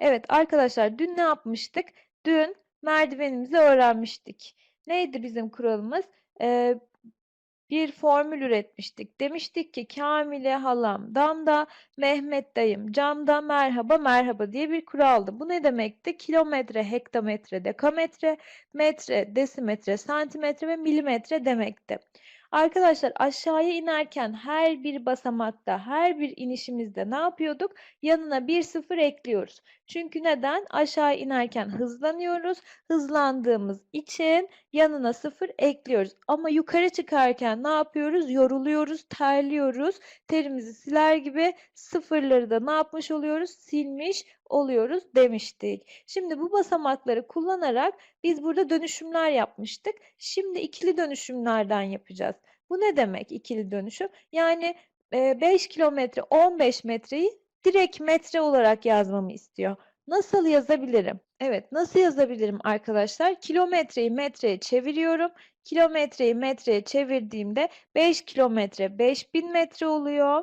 Evet arkadaşlar dün ne yapmıştık? Dün merdivenimizi öğrenmiştik. Neydi bizim kuralımız? Ee, bir formül üretmiştik. Demiştik ki Kamile halam damda, Mehmet dayım camda, merhaba merhaba diye bir kuraldı. Bu ne demekti? Kilometre, hektametre, dekametre, metre, desimetre, santimetre ve milimetre demekti. Arkadaşlar aşağıya inerken her bir basamakta, her bir inişimizde ne yapıyorduk? Yanına bir sıfır ekliyoruz. Çünkü neden? Aşağı inerken hızlanıyoruz. Hızlandığımız için yanına sıfır ekliyoruz. Ama yukarı çıkarken ne yapıyoruz? Yoruluyoruz, terliyoruz. Terimizi siler gibi sıfırları da ne yapmış oluyoruz? Silmiş oluyoruz demiştik. Şimdi bu basamakları kullanarak biz burada dönüşümler yapmıştık. Şimdi ikili dönüşümlerden yapacağız. Bu ne demek ikili dönüşüm? Yani 5 kilometre 15 metreyi direkt metre olarak yazmamı istiyor. Nasıl yazabilirim? Evet, nasıl yazabilirim arkadaşlar? Kilometreyi metreye çeviriyorum. Kilometreyi metreye çevirdiğimde 5 kilometre 5000 metre oluyor.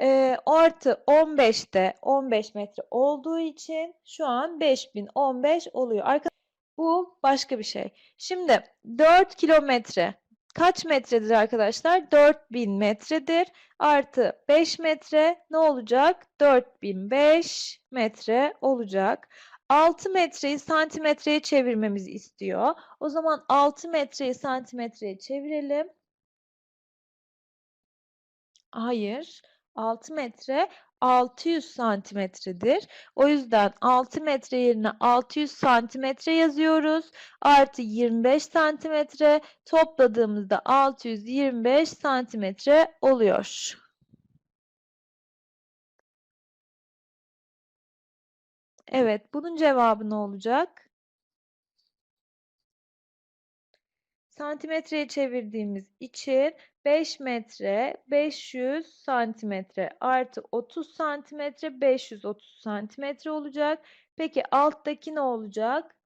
E, artı 15'te 15 metre olduğu için şu an 5015 oluyor. Arkadaşlar bu başka bir şey. Şimdi 4 kilometre kaç metredir arkadaşlar? 4000 metredir. Artı 5 metre ne olacak? 4005 metre olacak. 6 metreyi santimetreye çevirmemizi istiyor. O zaman 6 metreyi santimetreye çevirelim. Hayır. 6 metre 600 santimetredir. O yüzden 6 metre yerine 600 santimetre yazıyoruz. Artı 25 santimetre topladığımızda 625 santimetre oluyor. Evet, bunun cevabı ne olacak? Santimetreye çevirdiğimiz için 5 metre 500 santimetre artı 30 santimetre 530 santimetre olacak. Peki alttaki ne olacak?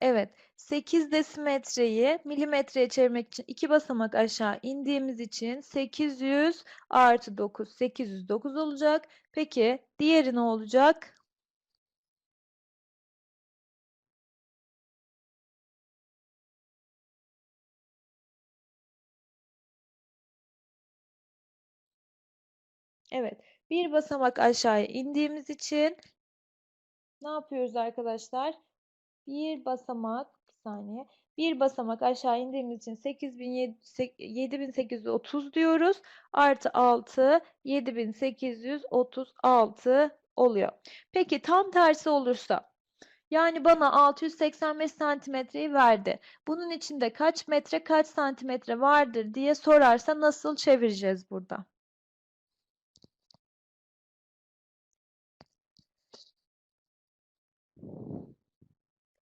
Evet, 8 desimetreyi milimetreye çevirmek için iki basamak aşağı indiğimiz için 800 artı 9, 809 olacak. Peki diğeri ne olacak? Evet, bir basamak aşağı indiğimiz için ne yapıyoruz arkadaşlar? Bir basamak, bir saniye. Bir basamak aşağı indiğimiz için 7830 diyoruz. Artı 6, 7836 oluyor. Peki tam tersi olursa, yani bana 685 santimetreyi verdi. Bunun içinde kaç metre kaç santimetre vardır diye sorarsa nasıl çevireceğiz burada?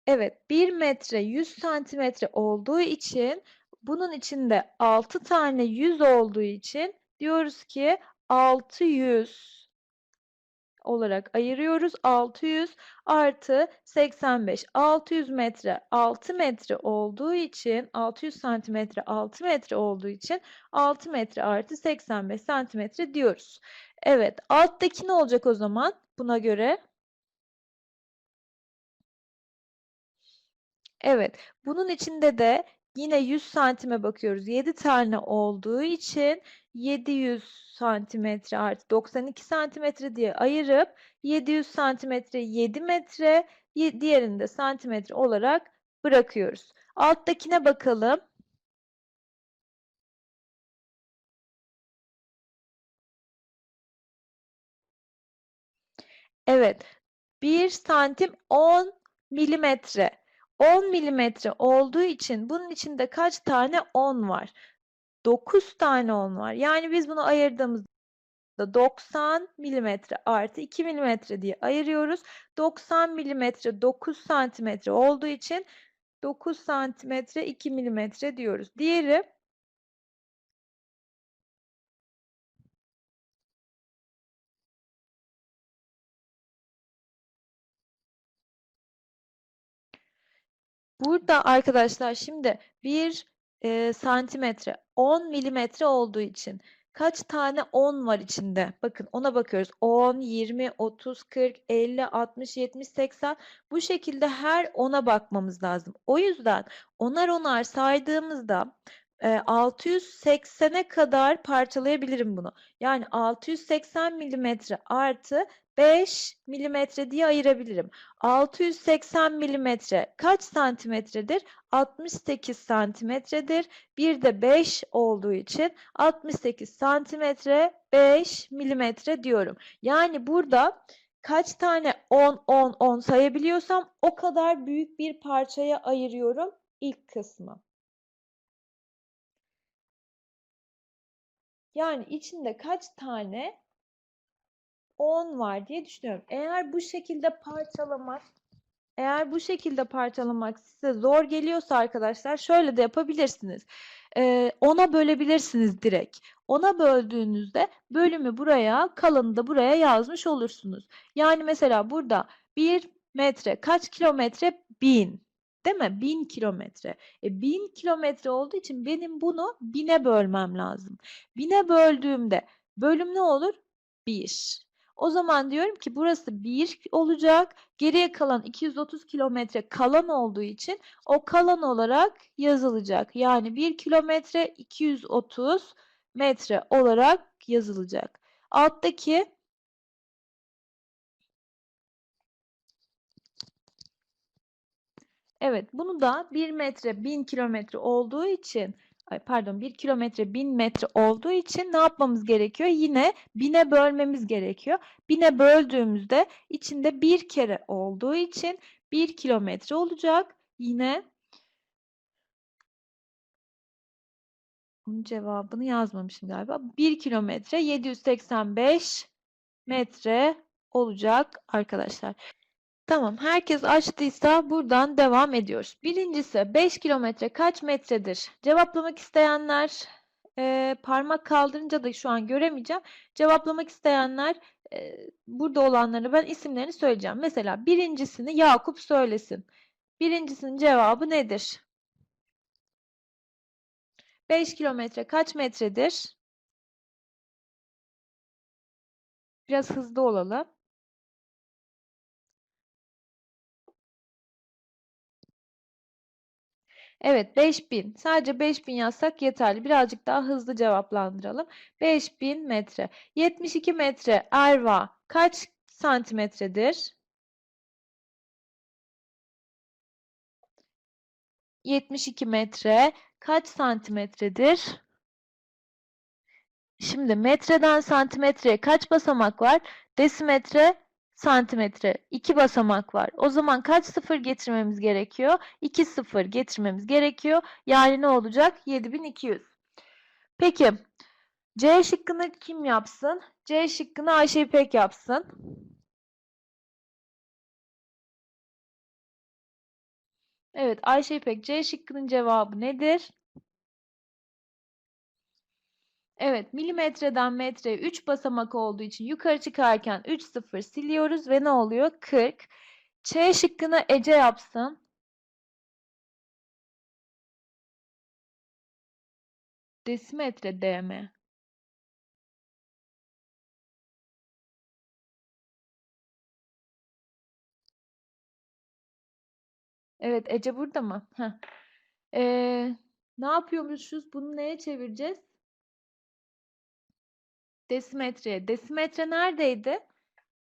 Evet, 1 metre 100 santimetre olduğu için bunun içinde 6 tane 100 olduğu için diyoruz ki 600 olarak ayırıyoruz. 600 artı 85. 600 metre 6 metre olduğu için 600 santimetre 6 metre olduğu için 6 metre artı 85 santimetre diyoruz. Evet alttaki ne olacak o zaman buna göre? Evet. Bunun içinde de yine 100 santime bakıyoruz. 7 tane olduğu için 700 santimetre artı 92 santimetre diye ayırıp 700 santimetre 7 metre diğerini de santimetre olarak bırakıyoruz. Alttakine bakalım. Evet. 1 santim 10 milimetre. 10 milimetre olduğu için bunun içinde kaç tane 10 var? 9 tane 10 var. Yani biz bunu ayırdığımızda 90 milimetre artı 2 milimetre diye ayırıyoruz. 90 milimetre 9 santimetre olduğu için 9 santimetre 2 milimetre diyoruz. Diğeri Burada arkadaşlar şimdi 1 e, santimetre 10 milimetre olduğu için kaç tane 10 var içinde? Bakın ona bakıyoruz. 10, 20, 30, 40, 50, 60, 70, 80 bu şekilde her 10'a bakmamız lazım. O yüzden onar onar saydığımızda e, 680'e kadar parçalayabilirim bunu. Yani 680 milimetre artı 5 milimetre diye ayırabilirim. 680 milimetre kaç santimetredir? 68 santimetredir. Bir de 5 olduğu için 68 santimetre 5 milimetre diyorum. Yani burada kaç tane 10 10 10 sayabiliyorsam o kadar büyük bir parçaya ayırıyorum ilk kısmı. Yani içinde kaç tane 10 var diye düşünüyorum. Eğer bu şekilde parçalamak eğer bu şekilde parçalamak size zor geliyorsa arkadaşlar şöyle de yapabilirsiniz. Ee, ona bölebilirsiniz direkt. Ona böldüğünüzde bölümü buraya, kalanı da buraya yazmış olursunuz. Yani mesela burada 1 metre kaç kilometre? 1000. Değil mi? 1000 kilometre. E, 1000 kilometre olduğu için benim bunu 1000'e bölmem lazım. 1000'e böldüğümde bölüm ne olur? 1. O zaman diyorum ki burası 1 olacak. Geriye kalan 230 kilometre kalan olduğu için o kalan olarak yazılacak. Yani 1 kilometre 230 metre olarak yazılacak. Alttaki Evet, bunu da 1 metre 1000 kilometre olduğu için pardon 1 kilometre 1000 metre olduğu için ne yapmamız gerekiyor? Yine 1000'e bölmemiz gerekiyor. 1000'e böldüğümüzde içinde bir kere olduğu için 1 kilometre olacak. Yine bunun cevabını yazmamışım galiba. 1 kilometre 785 metre olacak arkadaşlar. Tamam, herkes açtıysa buradan devam ediyoruz. Birincisi 5 kilometre kaç metredir? Cevaplamak isteyenler e, parmak kaldırınca da şu an göremeyeceğim. Cevaplamak isteyenler e, burada olanları ben isimlerini söyleyeceğim. Mesela birincisini Yakup söylesin. Birincisinin cevabı nedir? 5 kilometre kaç metredir? Biraz hızlı olalım. Evet 5000. Sadece 5000 yazsak yeterli. Birazcık daha hızlı cevaplandıralım. 5000 metre. 72 metre Erva kaç santimetredir? 72 metre kaç santimetredir? Şimdi metreden santimetreye kaç basamak var? Desimetre santimetre. 2 basamak var. O zaman kaç sıfır getirmemiz gerekiyor? 2 sıfır getirmemiz gerekiyor. Yani ne olacak? 7200. Peki C şıkkını kim yapsın? C şıkkını Ayşe İpek yapsın. Evet Ayşe İpek C şıkkının cevabı nedir? Evet, milimetreden metreye 3 basamak olduğu için yukarı çıkarken 3 sıfır siliyoruz ve ne oluyor? 40. Ç şıkkını Ece yapsın. Desimetre DM. Evet, Ece burada mı? Heh. Ee, ne yapıyormuşuz? Bunu neye çevireceğiz? Desimetreye. Desimetre neredeydi?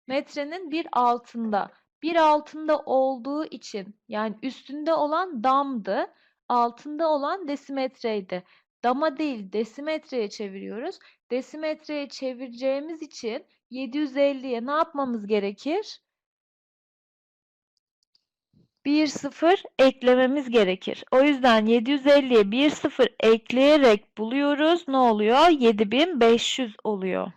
Metrenin bir altında. Bir altında olduğu için yani üstünde olan damdı. Altında olan desimetreydi. Dama değil desimetreye çeviriyoruz. Desimetreye çevireceğimiz için 750'ye ne yapmamız gerekir? Bir sıfır eklememiz gerekir. O yüzden 750'ye bir sıfır ekleyerek buluyoruz. Ne oluyor? 7500 oluyor.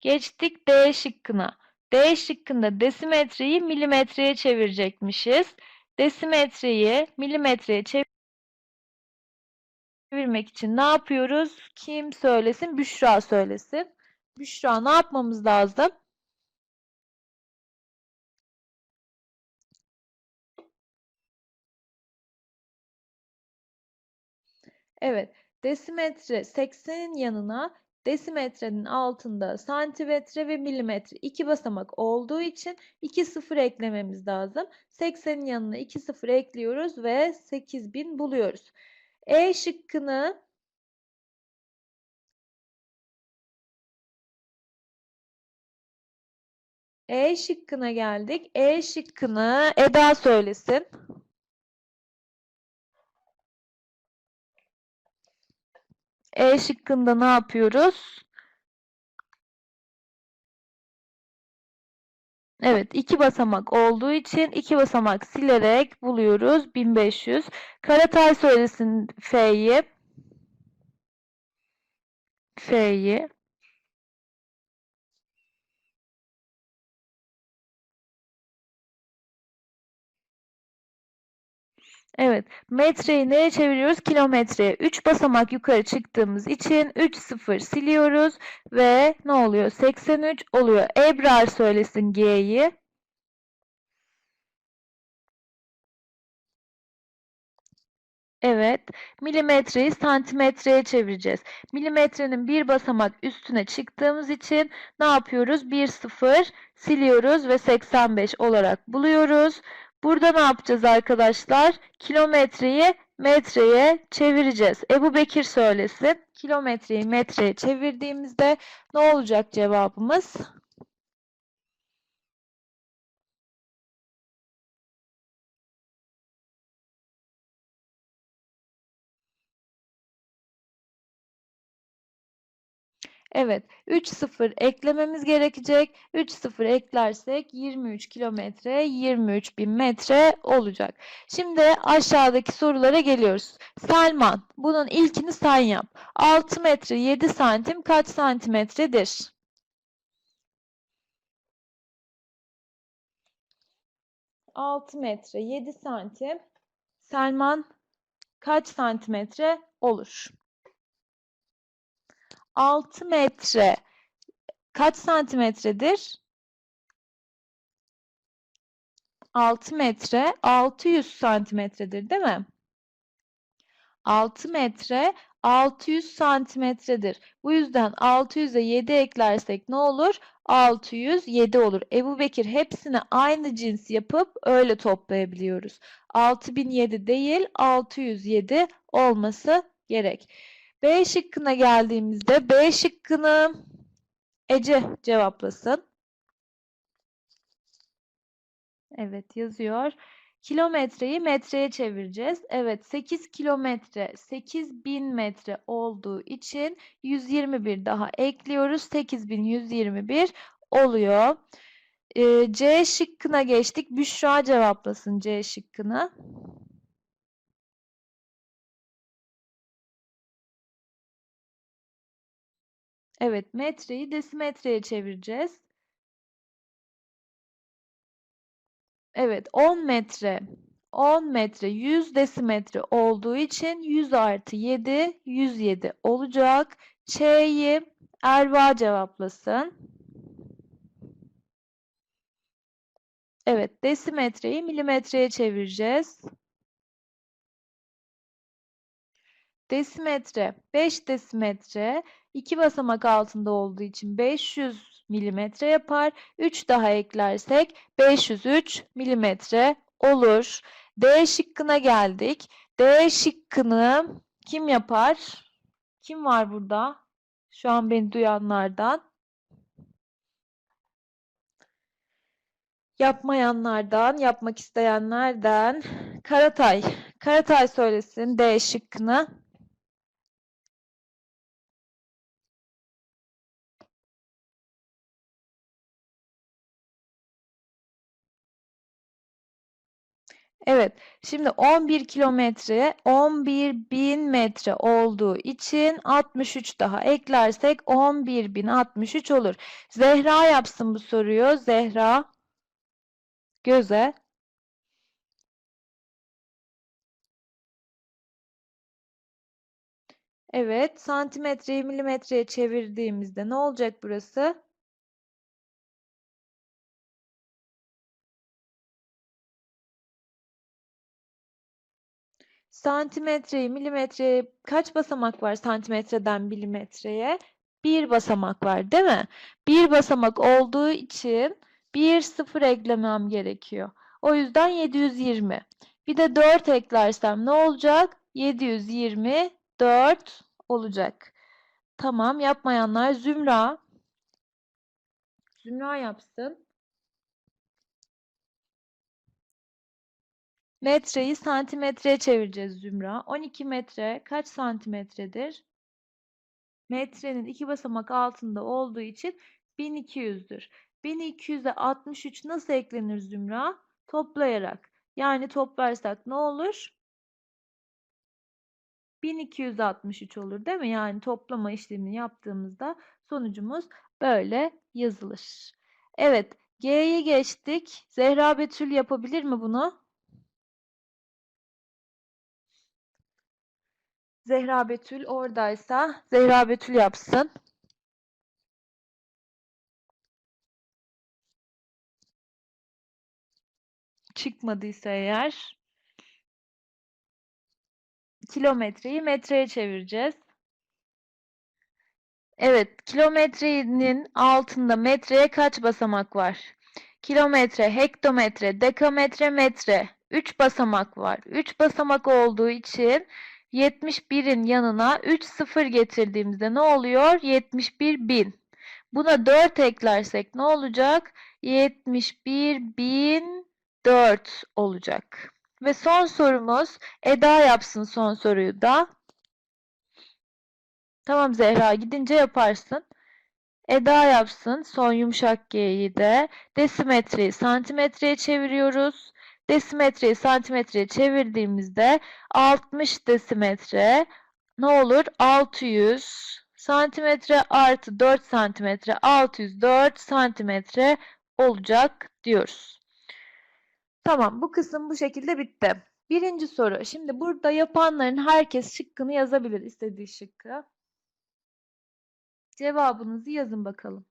Geçtik D şıkkına. D şıkkında desimetreyi milimetreye çevirecekmişiz. Desimetreyi milimetreye çevirmek için ne yapıyoruz? Kim söylesin? Büşra söylesin. Büşra ne yapmamız lazım? Evet. Desimetre 80'in yanına desimetrenin altında santimetre ve milimetre iki basamak olduğu için 2 sıfır eklememiz lazım. 80'in yanına 2 sıfır ekliyoruz ve 8000 buluyoruz. E şıkkını E şıkkına geldik. E şıkkını Eda söylesin. E şıkkında ne yapıyoruz? Evet, iki basamak olduğu için iki basamak silerek buluyoruz 1500. Karatay söylesin F'yi. F'yi. Evet. Metreyi neye çeviriyoruz? Kilometreye. 3 basamak yukarı çıktığımız için 3 sıfır siliyoruz ve ne oluyor? 83 oluyor. Ebrar söylesin G'yi. Evet. Milimetreyi santimetreye çevireceğiz. Milimetrenin bir basamak üstüne çıktığımız için ne yapıyoruz? 1 sıfır siliyoruz ve 85 olarak buluyoruz. Burada ne yapacağız arkadaşlar? Kilometreyi metreye çevireceğiz. Ebu Bekir söylesin. Kilometreyi metreye çevirdiğimizde ne olacak cevabımız? Evet, 3 sıfır eklememiz gerekecek. 3 sıfır eklersek 23 kilometre, 23 bin metre olacak. Şimdi aşağıdaki sorulara geliyoruz. Selman, bunun ilkini sen yap. 6 metre 7 santim kaç santimetredir? Altı metre 7 santim. Selman kaç santimetre olur? 6 metre kaç santimetredir? 6 metre 600 santimetredir değil mi? 6 metre 600 santimetredir. Bu yüzden 600'e 7 eklersek ne olur? 607 olur. Ebu Bekir hepsini aynı cins yapıp öyle toplayabiliyoruz. 6007 değil 607 olması gerek. B şıkkına geldiğimizde B şıkkını Ece cevaplasın. Evet yazıyor. Kilometreyi metreye çevireceğiz. Evet 8 kilometre 8000 metre olduğu için 121 daha ekliyoruz. 8121 oluyor. Ee, C şıkkına geçtik. Büşra cevaplasın C şıkkını. Evet, metreyi desimetreye çevireceğiz. Evet, 10 metre. 10 metre 100 desimetre olduğu için 100 artı 7 107 olacak. Ç'yi Erva cevaplasın. Evet, desimetreyi milimetreye çevireceğiz. Desimetre 5 desimetre 2 basamak altında olduğu için 500 milimetre yapar. 3 daha eklersek 503 milimetre olur. D şıkkına geldik. D şıkkını kim yapar? Kim var burada? Şu an beni duyanlardan. Yapmayanlardan, yapmak isteyenlerden. Karatay. Karatay söylesin D şıkkını. Evet. Şimdi 11 kilometre 11 bin metre olduğu için 63 daha eklersek 11.063 olur. Zehra yapsın bu soruyu. Zehra göze. Evet. Santimetreyi milimetreye çevirdiğimizde ne olacak burası? Santimetreyi milimetreye kaç basamak var santimetreden milimetreye? Bir basamak var değil mi? Bir basamak olduğu için bir sıfır eklemem gerekiyor. O yüzden 720. Bir de 4 eklersem ne olacak? 724 olacak. Tamam yapmayanlar Zümra. Zümra yapsın. Metreyi santimetreye çevireceğiz Zümra. 12 metre kaç santimetredir? Metrenin iki basamak altında olduğu için 1200'dür. 1200'e 63 nasıl eklenir Zümra? Toplayarak. Yani toplarsak ne olur? 1263 olur değil mi? Yani toplama işlemini yaptığımızda sonucumuz böyle yazılır. Evet, G'ye geçtik. Zehra Betül yapabilir mi bunu? Zehra Betül oradaysa Zehra Betül yapsın. Çıkmadıysa eğer kilometreyi metreye çevireceğiz. Evet, kilometrenin altında metreye kaç basamak var? Kilometre, hektometre, dekametre, metre. 3 basamak var. 3 basamak olduğu için 71'in yanına 3 sıfır getirdiğimizde ne oluyor? 71 bin. Buna 4 eklersek ne olacak? 71 bin 4 olacak. Ve son sorumuz Eda yapsın son soruyu da. Tamam Zehra gidince yaparsın. Eda yapsın son yumuşak G'yi de. Desimetreyi santimetreye çeviriyoruz. Desimetreyi santimetreye çevirdiğimizde 60 desimetre ne olur? 600 santimetre artı 4 santimetre 604 santimetre olacak diyoruz. Tamam bu kısım bu şekilde bitti. Birinci soru. Şimdi burada yapanların herkes şıkkını yazabilir istediği şıkkı. Cevabınızı yazın bakalım.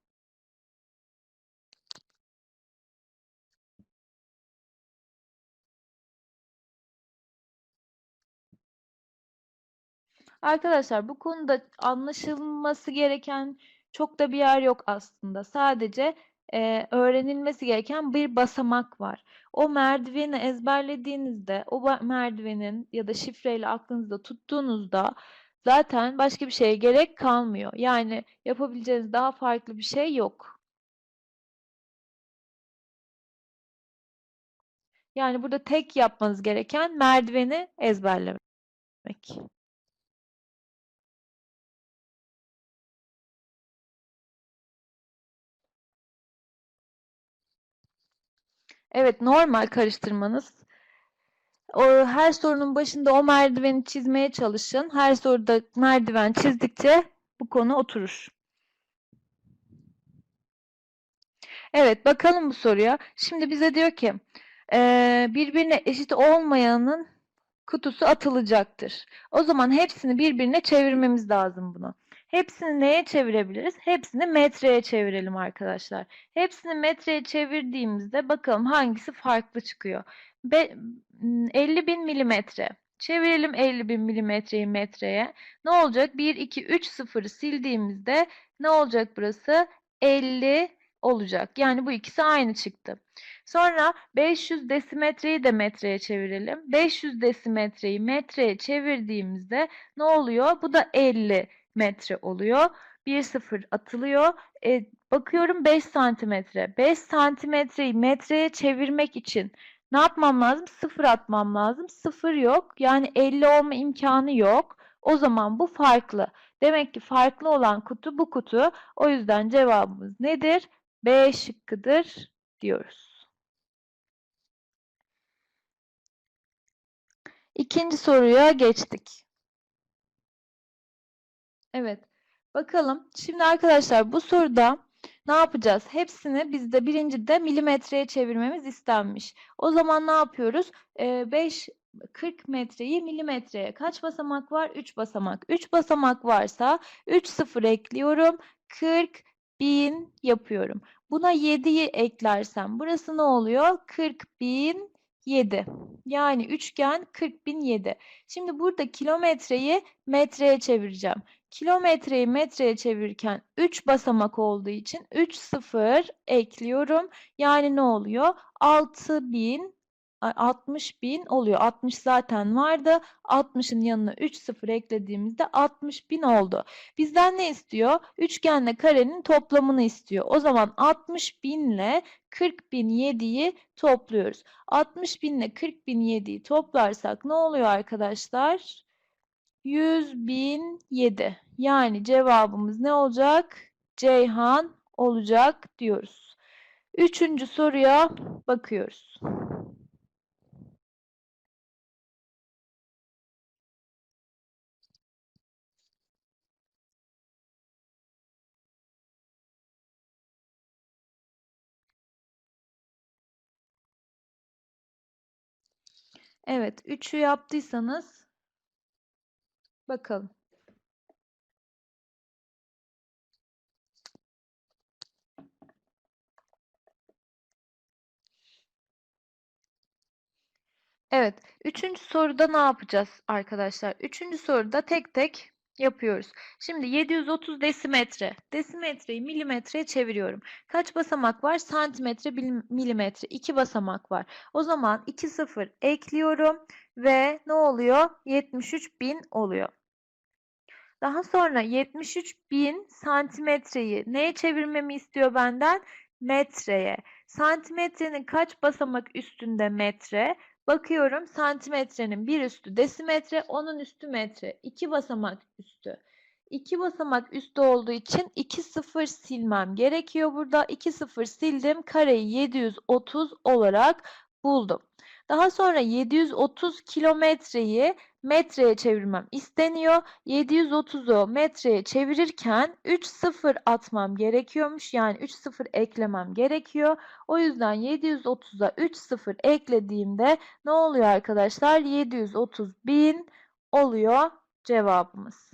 Arkadaşlar bu konuda anlaşılması gereken çok da bir yer yok aslında. Sadece e, öğrenilmesi gereken bir basamak var. O merdiveni ezberlediğinizde, o merdivenin ya da şifreyle aklınızda tuttuğunuzda zaten başka bir şeye gerek kalmıyor. Yani yapabileceğiniz daha farklı bir şey yok. Yani burada tek yapmanız gereken merdiveni ezberlemek. Evet normal karıştırmanız. O, her sorunun başında o merdiveni çizmeye çalışın. Her soruda merdiven çizdikçe bu konu oturur. Evet bakalım bu soruya. Şimdi bize diyor ki birbirine eşit olmayanın kutusu atılacaktır. O zaman hepsini birbirine çevirmemiz lazım bunu. Hepsini neye çevirebiliriz? Hepsini metreye çevirelim arkadaşlar. Hepsini metreye çevirdiğimizde bakalım hangisi farklı çıkıyor. Be 50 bin milimetre. Çevirelim 50 bin milimetreyi metreye. Ne olacak? 1, 2, 3 sıfırı sildiğimizde ne olacak burası? 50 olacak. Yani bu ikisi aynı çıktı. Sonra 500 desimetreyi de metreye çevirelim. 500 desimetreyi metreye çevirdiğimizde ne oluyor? Bu da 50 metre oluyor. 1 sıfır atılıyor. E, bakıyorum 5 santimetre. 5 santimetreyi metreye çevirmek için ne yapmam lazım? Sıfır atmam lazım. Sıfır yok. Yani 50 olma imkanı yok. O zaman bu farklı. Demek ki farklı olan kutu bu kutu. O yüzden cevabımız nedir? B şıkkıdır diyoruz. İkinci soruya geçtik. Evet. Bakalım. Şimdi arkadaşlar bu soruda ne yapacağız? Hepsini bizde birincide milimetreye çevirmemiz istenmiş. O zaman ne yapıyoruz? Ee, 5 40 metreyi milimetreye kaç basamak var? 3 basamak. 3 basamak varsa 3 sıfır ekliyorum. 40 bin yapıyorum. Buna 7'yi eklersem burası ne oluyor? 40 bin 7. Yani üçgen 40.007. Şimdi burada kilometreyi metreye çevireceğim. Kilometreyi metreye çevirirken 3 basamak olduğu için 3 sıfır ekliyorum. Yani ne oluyor? 6000 60 bin oluyor. 60 zaten vardı. 60'ın yanına 3 sıfır eklediğimizde 60 bin oldu. Bizden ne istiyor? Üçgenle karenin toplamını istiyor. O zaman 60 bin ile 40 bin 7'yi topluyoruz. 60 bin ile 40 bin 7'yi toplarsak ne oluyor arkadaşlar? 100 bin 7. Yani cevabımız ne olacak? Ceyhan olacak diyoruz. Üçüncü soruya bakıyoruz. Evet, 3'ü yaptıysanız bakalım. Evet, üçüncü soruda ne yapacağız arkadaşlar? Üçüncü soruda tek tek yapıyoruz. Şimdi 730 desimetre. Desimetreyi milimetreye çeviriyorum. Kaç basamak var? Santimetre, milimetre. 2 basamak var. O zaman 2 sıfır ekliyorum ve ne oluyor? 73 bin oluyor. Daha sonra 73 bin santimetreyi neye çevirmemi istiyor benden? Metreye. Santimetrenin kaç basamak üstünde metre? Bakıyorum santimetrenin bir üstü desimetre, onun üstü metre. İki basamak üstü. İki basamak üstü olduğu için 2 sıfır silmem gerekiyor burada. 2 sıfır sildim. Kareyi 730 olarak buldum. Daha sonra 730 kilometreyi metreye çevirmem isteniyor. 730'u metreye çevirirken 3 sıfır atmam gerekiyormuş. Yani 3 sıfır eklemem gerekiyor. O yüzden 730'a 3 sıfır eklediğimde ne oluyor arkadaşlar? 730 bin oluyor cevabımız.